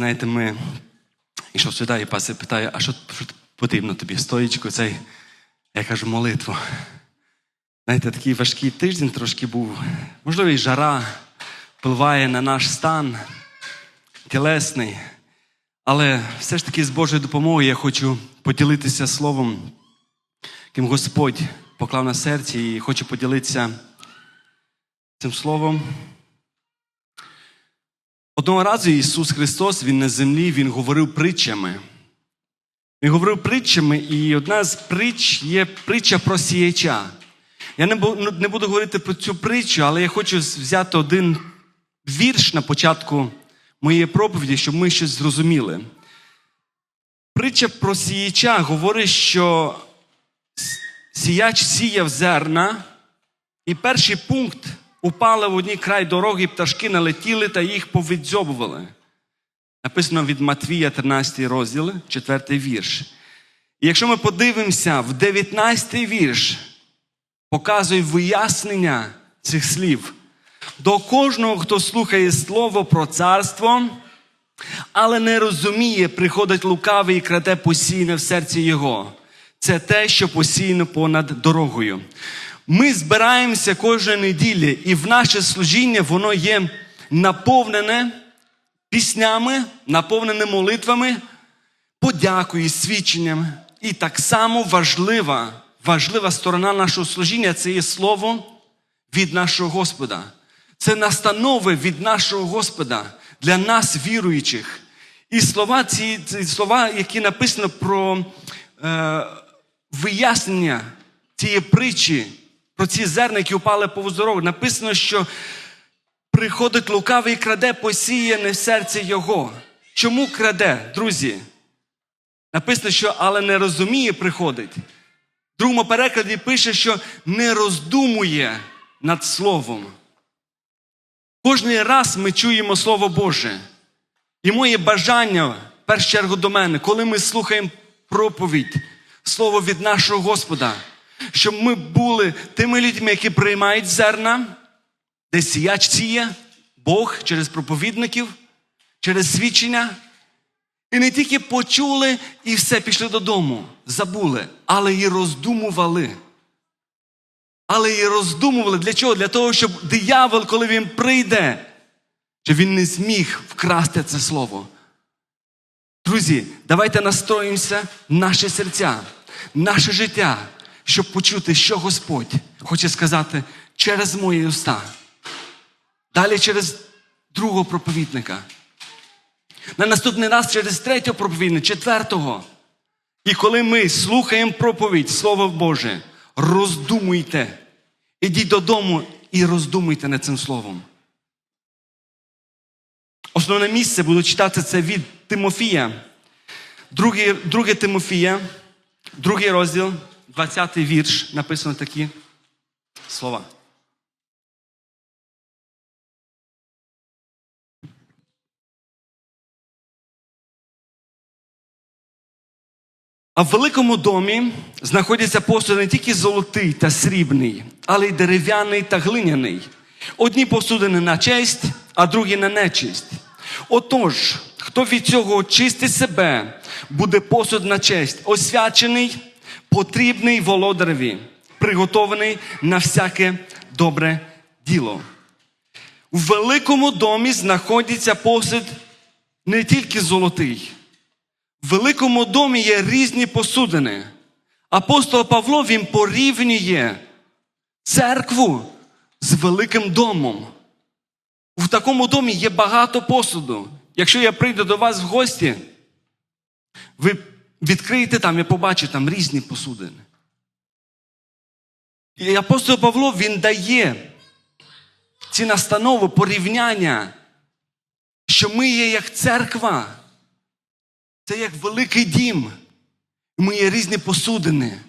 знаєте, ми йшов сюди, і пастор питає, а що, потрібно тобі? Стоїчку цей, я кажу, молитву. Знаєте, такий важкий тиждень трошки був. Можливо, і жара впливає на наш стан тілесний. Але все ж таки з Божою допомогою я хочу поділитися словом, яким Господь поклав на серці, і хочу поділитися цим словом. Одного разу Ісус Христос, Він на землі, Він говорив притчами. Він говорив притчами, і одна з притч є притча про сіяча. Я не бу- ну, не буду говорити про цю притчу, але я хочу взяти один вірш на початку моєї проповіді, щоб ми щось зрозуміли. Притча про сіяча говорить, що сіяч сіяв зерна, і перший пункт упали в одній край дороги, пташки налетіли та їх повідзьобували. Написано від Матвія, 13 розділ, 4 вірш. І якщо ми подивимося в 19 вірш, показує вияснення цих слів. До кожного, хто слухає слово про царство, але не розуміє, приходить лукавий і краде посійне в серці його. Це те, що посіяно понад дорогою. Ми збираємося кожної неділі, і в наше служіння воно є наповнене піснями, наповнене молитвами, подякою, свідченням. І так само важлива, важлива сторона нашого служіння це є слово від нашого Господа. Це настанови від нашого Господа для нас, віруючих. І слова, ці, ці слова, які написано про е, вияснення цієї притчі, про ці зерна, які упали по дорогу, написано, що приходить лукавий і краде посіяне в серці його. Чому краде, друзі? Написано, що але не розуміє, приходить. В другому перекладі пише, що не роздумує над Словом. Кожний раз ми чуємо Слово Боже. І моє бажання, в першу чергу до мене, коли ми слухаємо проповідь, Слово від нашого Господа, щоб ми були тими людьми, які приймають зерна, де сіяч сіє, Бог через проповідників, через свідчення. І не тільки почули і все, пішли додому, забули, але і роздумували. Але і роздумували для чого? Для того, щоб диявол, коли він прийде, щоб він не зміг вкрасти це слово. Друзі, давайте настроїмося наше серця, наше життя, щоб почути, що Господь хоче сказати через мої уста. Далі через другого проповідника. На наступний раз через третього проповідника, четвертого. І коли ми слухаємо проповідь, Слово Боже, роздумуйте. Ідіть додому і роздумуйте над цим словом. Основне місце буду читати це від Тимофія. Друге, Тимофія, другий розділ, 20 вірш, написано такі слова. А в великому домі знаходяться посуди не тільки золотий та срібний, але й дерев'яний та глиняний. Одні посудини на честь, а другі на нечесть. Отож, хто від цього очистить себе, буде посуд на честь, освячений, потрібний володареві, приготований на всяке добре діло. У великому домі знаходиться посуд не тільки золотий. В великому домі є різні посудини. Апостол Павло він порівнює церкву з великим домом. В такому домі є багато посуду. Якщо я прийду до вас в гості, ви відкриєте там і побачите там різні посудини. І апостол Павло він дає ці настанови порівняння, що ми є як церква. Це як великий дім. Ми є різні посудини.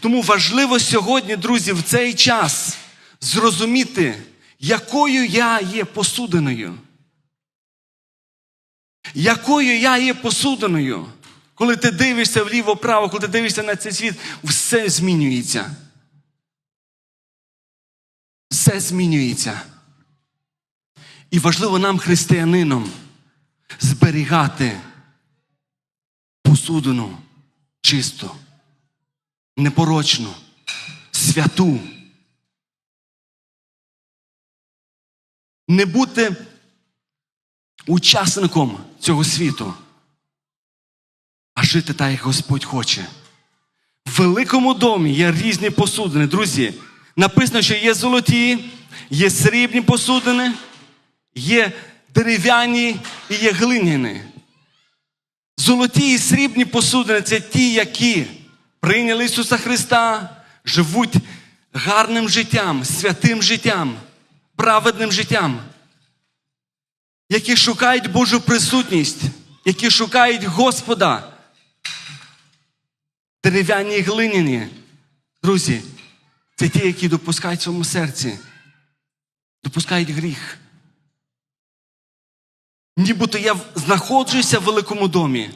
Тому важливо сьогодні, друзі, в цей час зрозуміти, якою я є посудиною. Якою я є посудиною. Коли ти дивишся вліво-право, коли ти дивишся на цей світ, все змінюється. Все змінюється. І важливо нам, християнинам, зберігати посудину чисту, непорочну, святу. Не бути учасником цього світу, жити так, як Господь хоче. В великому домі є різні посудини. Друзі, написано, що є золоті, є срібні посудини, є дерев'яні і є глиняні. Золоті і срібні посудини це ті, які прийняли Ісуса Христа, живуть гарним життям, святим життям, праведним життям, які шукають Божу присутність, які шукають Господа. Дерев'яні і глиняні. Друзі, це ті, які допускають в своєму серці, допускають гріх. Нібито я знаходжуся в великому домі,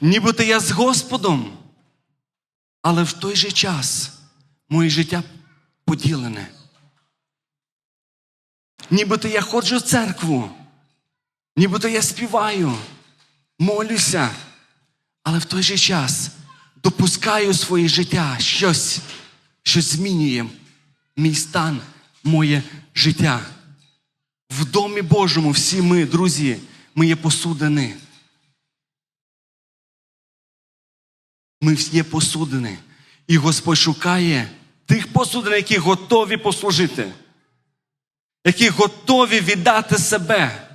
нібито я з Господом, але в той же час моє життя поділене. Нібито я ходжу в церкву, нібито я співаю, молюся, але в той же час допускаю своє життя щось, що змінює мій стан, моє життя. В домі Божому всі ми, друзі, ми є посудини. Ми всі є посудини. І Господь шукає тих посудин, які готові послужити, які готові віддати себе.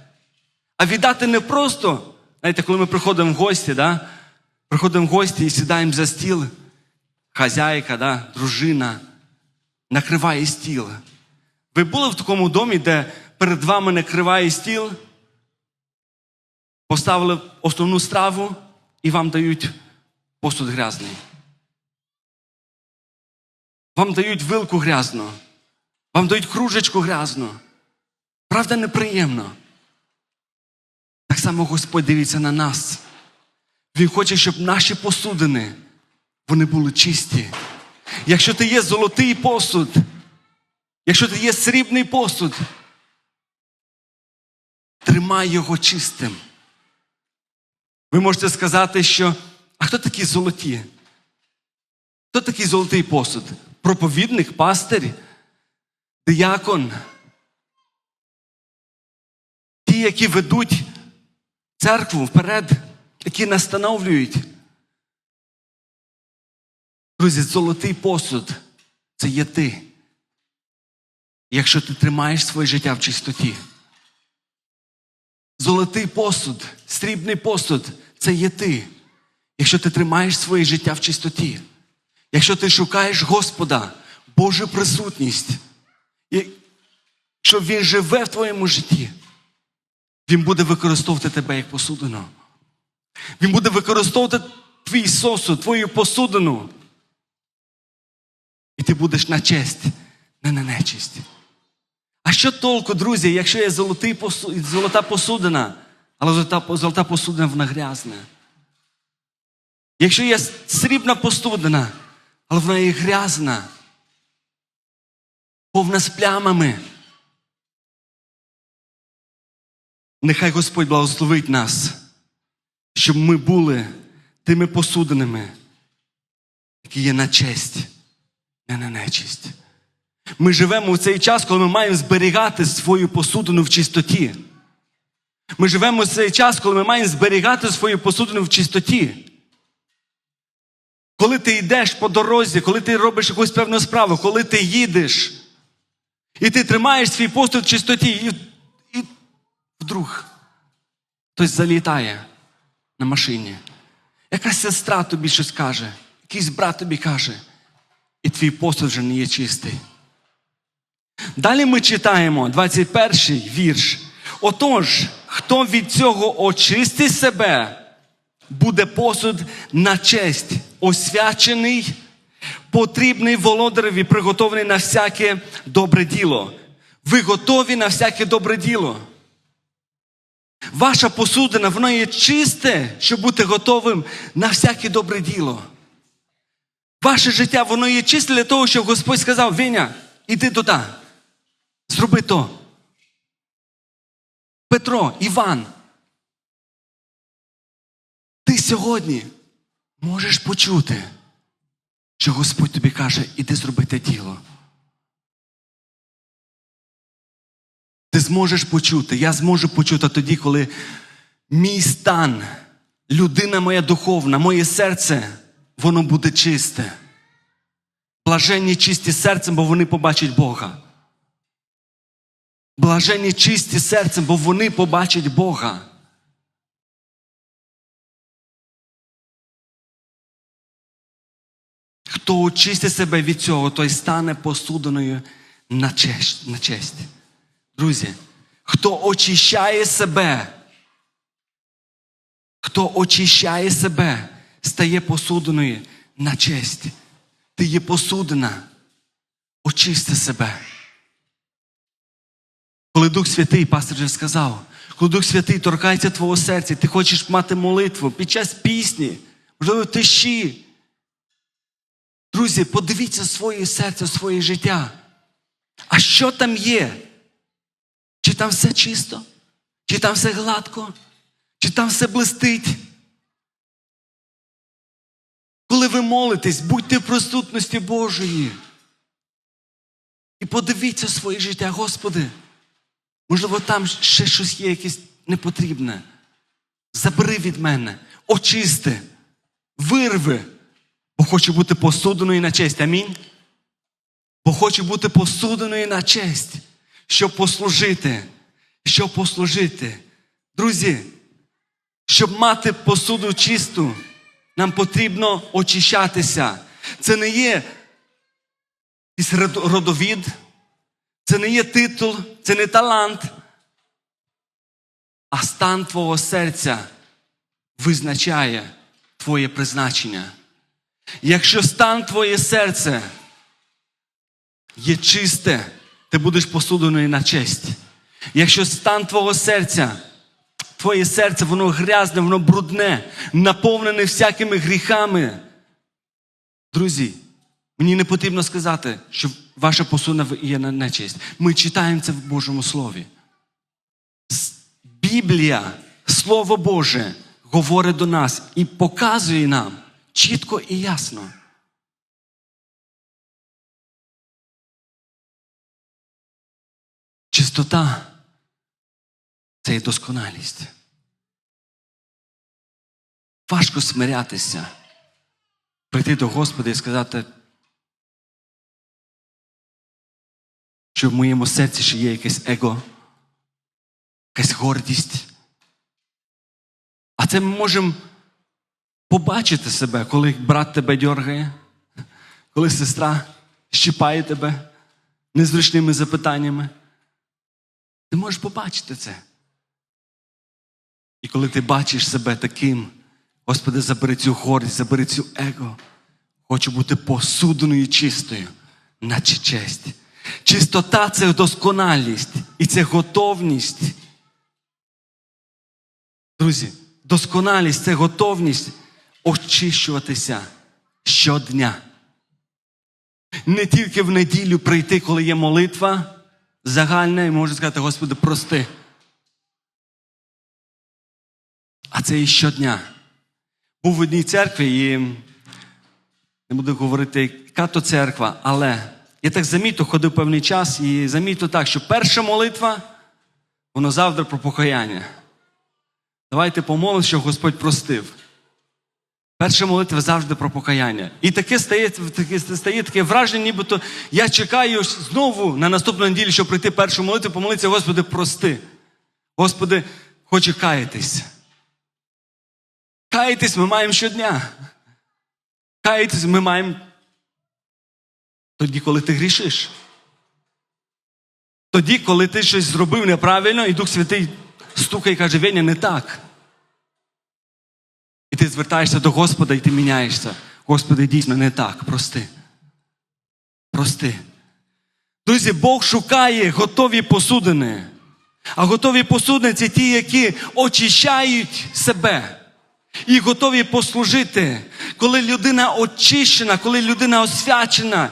А віддати не просто, знаєте, коли ми приходимо в гості, да? Приходимо в гості і сідаємо за стіл, хазяйка, да? дружина накриває стіл. Ви були в такому домі, де перед вами накриває стіл, поставили основну страву і вам дають посуд грязний. Вам дають вилку грязну, вам дають кружечку грязну. Правда, неприємно. Так само Господь дивиться на нас. Він хоче, щоб наші посудини вони були чисті. Якщо ти є золотий посуд, якщо ти є срібний посуд, тримай його чистим. Ви можете сказати, що а хто такі золоті? Хто такий золотий посуд? Проповідник, пастир, диякон. Ті, які ведуть церкву вперед, які настановлюють. Друзі, золотий посуд це є ти. Якщо ти тримаєш своє життя в чистоті. Золотий посуд, срібний посуд це є ти. Якщо ти тримаєш своє життя в чистоті. Якщо ти шукаєш Господа, Божу присутність, і щоб Він живе в твоєму житті, Він буде використовувати тебе як посудину. Він буде використовувати твій сосуд, твою посудину. І ти будеш на честь, не на нечисть. А що толку, друзі, якщо є золотий посу... золота посудина, але золота, золота посудина вона грязна? Якщо є срібна посудина, але вона є грязна, повна з плямами. Нехай Господь благословить нас, щоб ми були тими посудинами, які є на честь, не на нечисть. Ми живемо в цей час, коли ми маємо зберігати свою посудину в чистоті. Ми живемо в цей час, коли ми маємо зберігати свою посудину в чистоті. Коли ти йдеш по дорозі, коли ти робиш якусь певну справу, коли ти їдеш, і ти тримаєш свій посуд в чистоті, і, і вдруг хтось залітає на машині. Якась сестра тобі щось каже, якийсь брат тобі каже, і твій посуд вже не є чистий. Далі ми читаємо 21 вірш. Отож, хто від цього очистить себе, буде посуд на честь, освячений, потрібний володареві, приготований на всяке добре діло. Ви готові на всяке добре діло. Ваша посудина, вона є чисте, щоб бути готовим на всяке добре діло. Ваше життя, воно є чисте для того, щоб Господь сказав, Віня, іди туди, зроби то. Петро, Іван. Ти сьогодні можеш почути, що Господь тобі каже, іди зробити діло. Ти зможеш почути, я зможу почути тоді, коли мій стан, людина моя духовна, моє серце, воно буде чисте. Блаженні чисті серцем, бо вони побачать Бога. Блаженні чисті серцем, бо вони побачать Бога. Хто очистить себе від цього, той стане посудиною на честь. Друзі, хто очищає себе, хто очищає себе, стає посудиною на честь. Ти є посудина. Очисти себе. Коли Дух Святий, пастор вже сказав, коли Дух Святий торкається твого серця, ти хочеш мати молитву під час пісні, можливо, тиші. Друзі, подивіться своє серце, своє життя. А що там є? Чи там все чисто? Чи там все гладко? Чи там все блистить? Коли ви молитесь, будьте в присутності Божої. І подивіться своє життя, Господи. Можливо, там ще щось є, якесь непотрібне. Забери від мене, очисти, вирви, бо хочу бути посуденою на честь. Амінь. Бо хочу бути посуденою на честь, щоб послужити, щоб послужити. Друзі, щоб мати посуду чисту, нам потрібно очищатися. Це не є родовід, це не є титул, це не талант, а стан твого серця визначає твоє призначення. Якщо стан твоє серце є чисте, ти будеш посуденою на честь. Якщо стан твого серця, твоє серце, воно грязне, воно брудне, наповнене всякими гріхами. Друзі, мені не потрібно сказати, що ваша посуда є на нечесть. Ми читаємо це в Божому Слові. Біблія, Слово Боже, говорить до нас і показує нам чітко і ясно. Чистота це є досконалість. Важко смирятися, прийти до Господа і сказати, що в моєму серці ще є якесь его, якась гордість. А це ми можемо побачити себе, коли брат тебе дьоргає, коли сестра щипає тебе незручними запитаннями. Ти можеш побачити це. І коли ти бачиш себе таким, Господи, забери цю гордість, забери цю его. Хочу бути посуденою і чистою, наче честь. Чистота це досконалість і це готовність. Друзі, досконалість це готовність очищуватися щодня. Не тільки в неділю прийти, коли є молитва загальна, і можна сказати, Господи, прости. А це і щодня. Був в одній церкві і не буду говорити, яка то церква, але я так замітив, ходив певний час і замітив так, що перша молитва, воно завжди про покаяння. Давайте помолимося, щоб Господь простив. Перша молитва завжди про покаяння. І таке стає, таке стає таке враження, нібито я чекаю знову на наступну неділю, щоб прийти першу молитву, помолитися, Господи, прости. Господи, хочу каятись. Каятись ми маємо щодня. Каятись ми маємо тоді, коли ти грішиш. Тоді, коли ти щось зробив неправильно, і Дух Святий стукає і каже, Веня, не так. І ти звертаєшся до Господа і ти міняєшся. Господи, дійсно не так. Прости. Прости. Друзі, Бог шукає готові посудини. А готові посудини це ті, які очищають себе. І готові послужити. Коли людина очищена, коли людина освячена,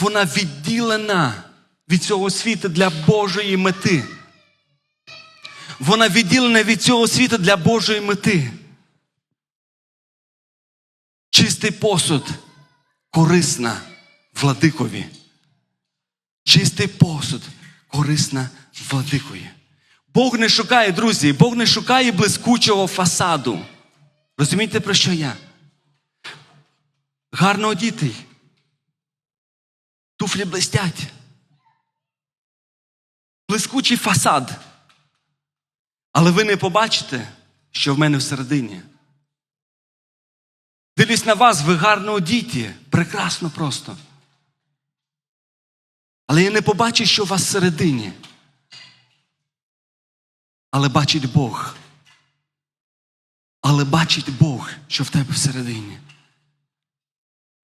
вона відділена від цього світу для Божої мети. Вона відділена від цього світу для Божої мети. Чистий посуд корисна владикові. Чистий посуд корисна владикові. Бог не шукає, друзі, Бог не шукає блискучого фасаду. Розумієте, про що я? Гарно одітий. Туфлі блистять. Блискучий фасад. Але ви не побачите, що в мене всередині. Дивлюсь на вас, ви гарно одіті, прекрасно просто. Але я не побачу, що у вас всередині. Але бачить Бог. Але бачить Бог, що в тебе всередині.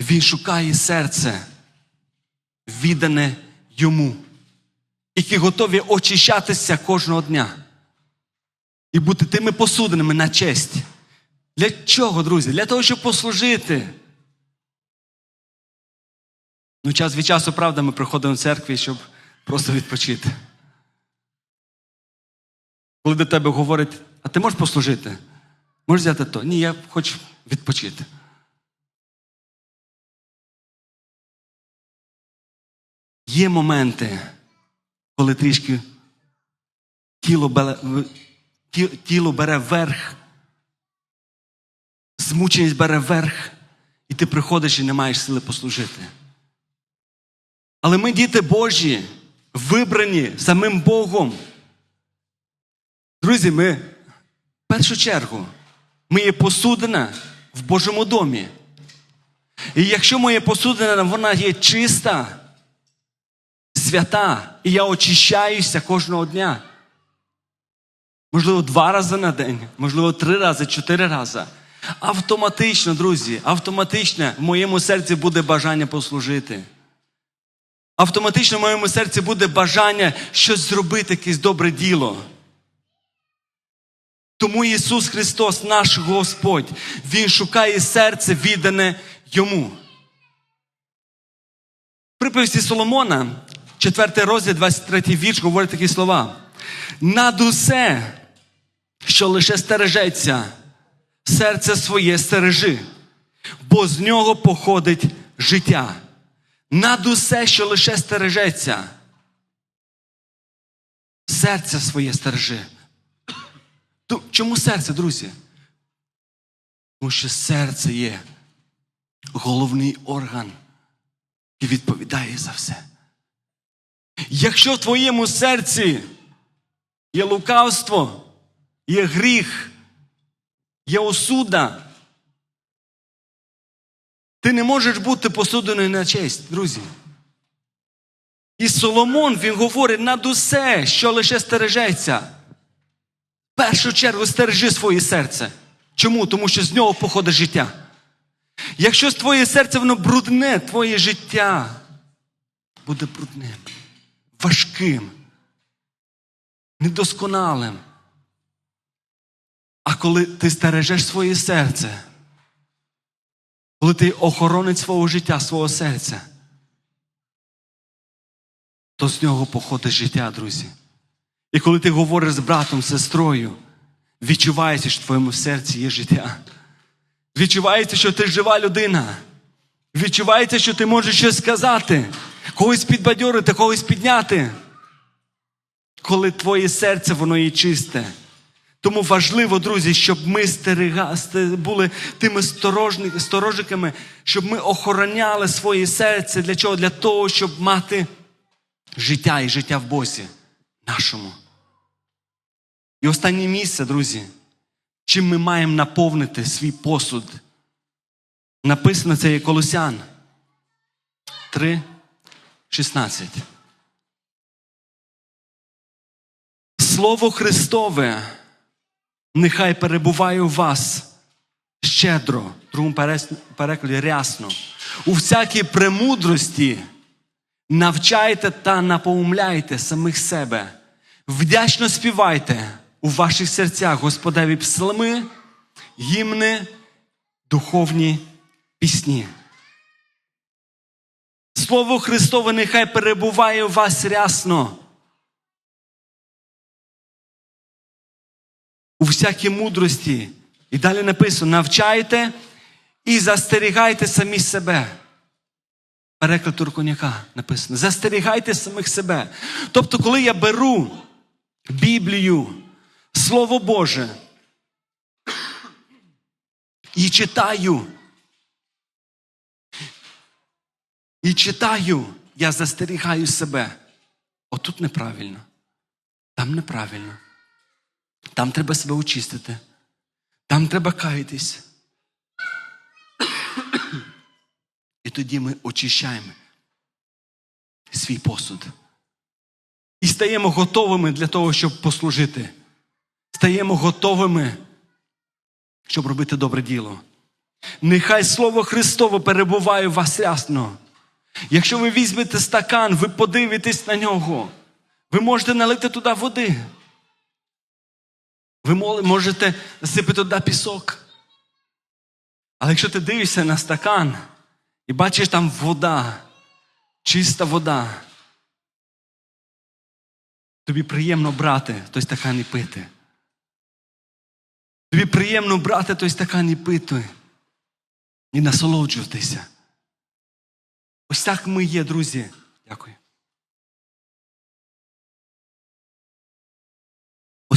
Він шукає серце, віддане йому, які готові очищатися кожного дня і бути тими посудинами на честь. Для чого, друзі? Для того, щоб послужити. Ну, час від часу, правда, ми приходимо в церкві, щоб просто відпочити. Коли до тебе говорять, а ти можеш послужити? Можеш взяти то? Ні, я хочу відпочити. Є моменти, коли трішки тіло бере, тіло бере верх, змученість бере верх, і ти приходиш і не маєш сили послужити. Але ми діти Божі, вибрані самим Богом. Друзі, ми в першу чергу ми є посудина в Божому домі. І якщо моя посудина, вона є чиста, свята, і я очищаюся кожного дня. Можливо, два рази на день, можливо, три рази, чотири рази. Автоматично, друзі, автоматично в моєму серці буде бажання послужити. Автоматично в моєму серці буде бажання щось зробити, якесь добре діло. Тому Ісус Христос, наш Господь, Він шукає серце віддане Йому. Приповісті Соломона, 4 розділ, 23 вірш, говорить такі слова. Над усе, що лише стережеться, серце своє стережи, бо з нього походить життя. Над усе, що лише стережеться, серце своє стережи. Чому серце, друзі? Тому що серце є головний орган і відповідає за все. Якщо в твоєму серці є лукавство, є гріх, є осуда, ти не можеш бути посудиною на честь, друзі. І Соломон він говорить над усе, що лише стережеться. В першу чергу стережи своє серце. Чому? Тому що з нього походить життя. Якщо твоє серце воно брудне, твоє життя буде брудним, важким, недосконалим. А коли ти стережеш своє серце, коли ти охоронець свого життя, свого серця, то з нього походить життя, друзі. І коли ти говориш з братом, сестрою, відчувається, що в твоєму серці є життя. Відчувається, що ти жива людина. Відчувається, що ти можеш щось сказати, когось підбадьорити, когось підняти. Коли твоє серце, воно є чисте. Тому важливо, друзі, щоб ми стерега, були тими сторожни- сторожиками, щоб ми охороняли своє серце. Для чого? Для того, щоб мати життя і життя в Бозі нашому. І останнє місце, друзі, чим ми маємо наповнити свій посуд. Написано це є Колосян 3, 16. Слово Христове нехай перебуває у вас щедро, в другому перекладі рясно, у всякій премудрості навчайте та напоумляйте самих себе. Вдячно співайте у ваших серцях Господеві псалми, гімни, духовні пісні. Слово Христове нехай перебуває у вас рясно. У всякій мудрості. І далі написано: навчайте і застерігайте самі себе. Переклад Турконяка написано: застерігайте самих себе. Тобто, коли я беру Біблію, Слово Боже і читаю, і читаю, я застерігаю себе. Отут неправильно, там неправильно. Там треба себе очистити. Там треба каятись. І тоді ми очищаємо свій посуд. І стаємо готовими для того, щоб послужити. Стаємо готовими, щоб робити добре діло. Нехай Слово Христове перебуває в вас рясно. Якщо ви візьмете стакан, ви подивитесь на нього, ви можете налити туди води. Ви можете засипати туди пісок. Але якщо ти дивишся на стакан і бачиш там вода, чиста вода, тобі приємно брати той стакан і пити. Тобі приємно брати той стакан і пити і насолоджуватися. Ось так ми є, друзі. Дякую.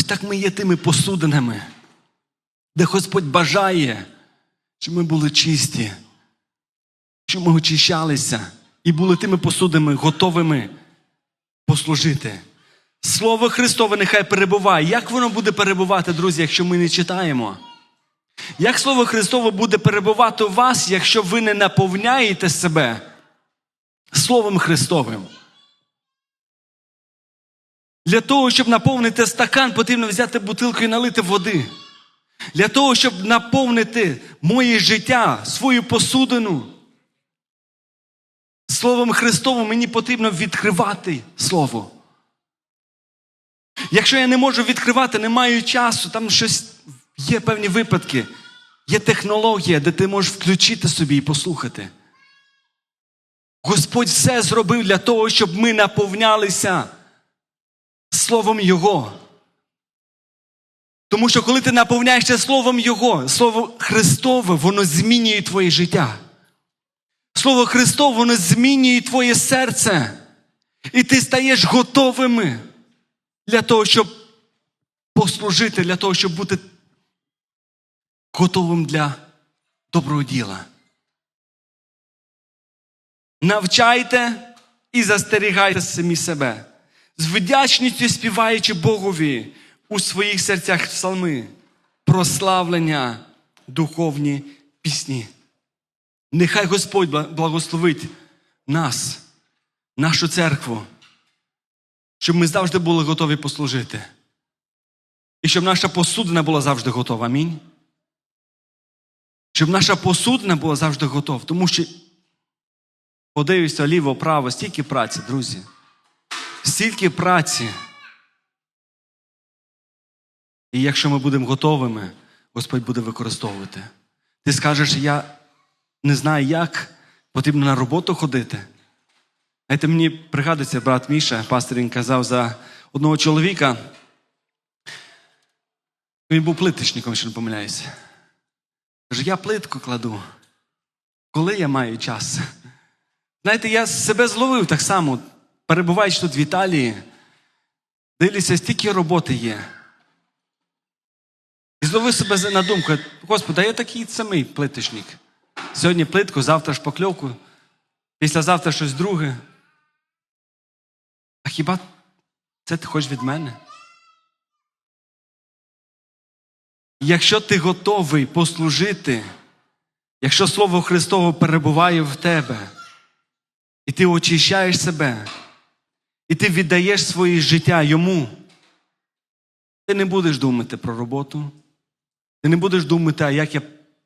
Так ми є тими посудинами, де Господь бажає, щоб ми були чисті, щоб ми очищалися і були тими посудами, готовими послужити. Слово Христове нехай перебуває. Як воно буде перебувати, друзі, якщо ми не читаємо? Як Слово Христове буде перебувати у вас, якщо ви не наповняєте себе Словом Христовим? Для того, щоб наповнити стакан, потрібно взяти бутилку і налити води. Для того, щоб наповнити моє життя, свою посудину. Словом Христовим мені потрібно відкривати Слово. Якщо я не можу відкривати, не маю часу, там щось є певні випадки, є технологія, де ти можеш включити собі і послухати. Господь все зробив для того, щоб ми наповнялися Словом Його. Тому що коли ти наповняєшся Словом Його, Слово Христове, воно змінює твоє життя. Слово Христове, воно змінює твоє серце. І ти стаєш готовими для того, щоб послужити, для того, щоб бути готовим для доброго діла. Навчайте і застерігайте самі себе, з вдячністю співаючи Богові у своїх серцях псалми, прославлення, духовні пісні. Нехай Господь благословить нас, нашу церкву, щоб ми завжди були готові послужити. І щоб наша посудина була завжди готова. Амінь. Щоб наша посудина була завжди готова. Тому що подивишся ліво, право, стільки праці, друзі. Стільки праці. І якщо ми будемо готовими, Господь буде використовувати. Ти скажеш, я не знаю, як, потрібно на роботу ходити. Знаєте, мені пригадується брат Міша, пастор він казав за одного чоловіка. Він був плиточником, якщо не помиляюся. Каже, я плитку кладу. Коли я маю час? Знаєте, я себе зловив так само, перебуваючи тут в Італії, дивлюся, стільки роботи є. І зловив себе на думку, Господи, а я такий самий плиточник. Сьогодні плитку, завтра шпакльовку, післязавтра щось друге. А хіба це ти хочеш від мене? Якщо ти готовий послужити, якщо Слово Христове перебуває в тебе, і ти очищаєш себе, і ти віддаєш своє життя йому, ти не будеш думати про роботу, ти не будеш думати, а як я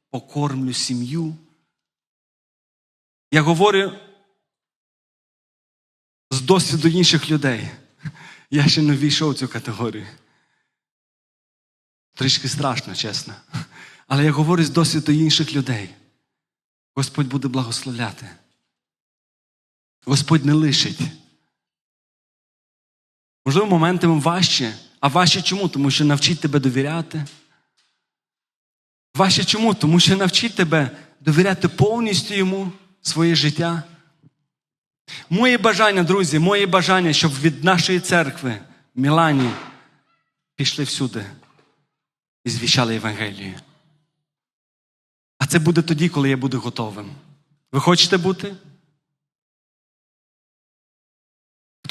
покормлю сім'ю. Я говорю з досвіду інших людей. Я ще не ввійшов в цю категорію. Трішки страшно, чесно. Але я говорю з досвіду інших людей. Господь буде благословляти. Господь не лишить. Можливо, моментами важче. А важче чому? Тому що навчить тебе довіряти. Важче чому? Тому що навчить тебе довіряти повністю йому своє життя. Моє бажання, друзі, моє бажання, щоб від нашої церкви в Мілані пішли всюди і звіщали Євангелію. А це буде тоді, коли я буду готовим. Ви хочете бути?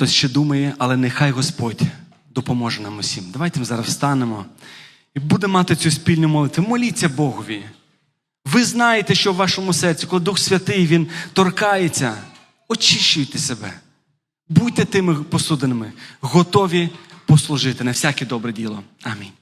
Хтось ще думає, але нехай Господь допоможе нам усім. Давайте ми зараз встанемо і будемо мати цю спільну молитву. Моліться Богові. Ви знаєте, що в вашому серці, коли Дух Святий Він торкається, очищуйте себе. Будьте тими посудинами, готові послужити на всяке добре діло. Амінь.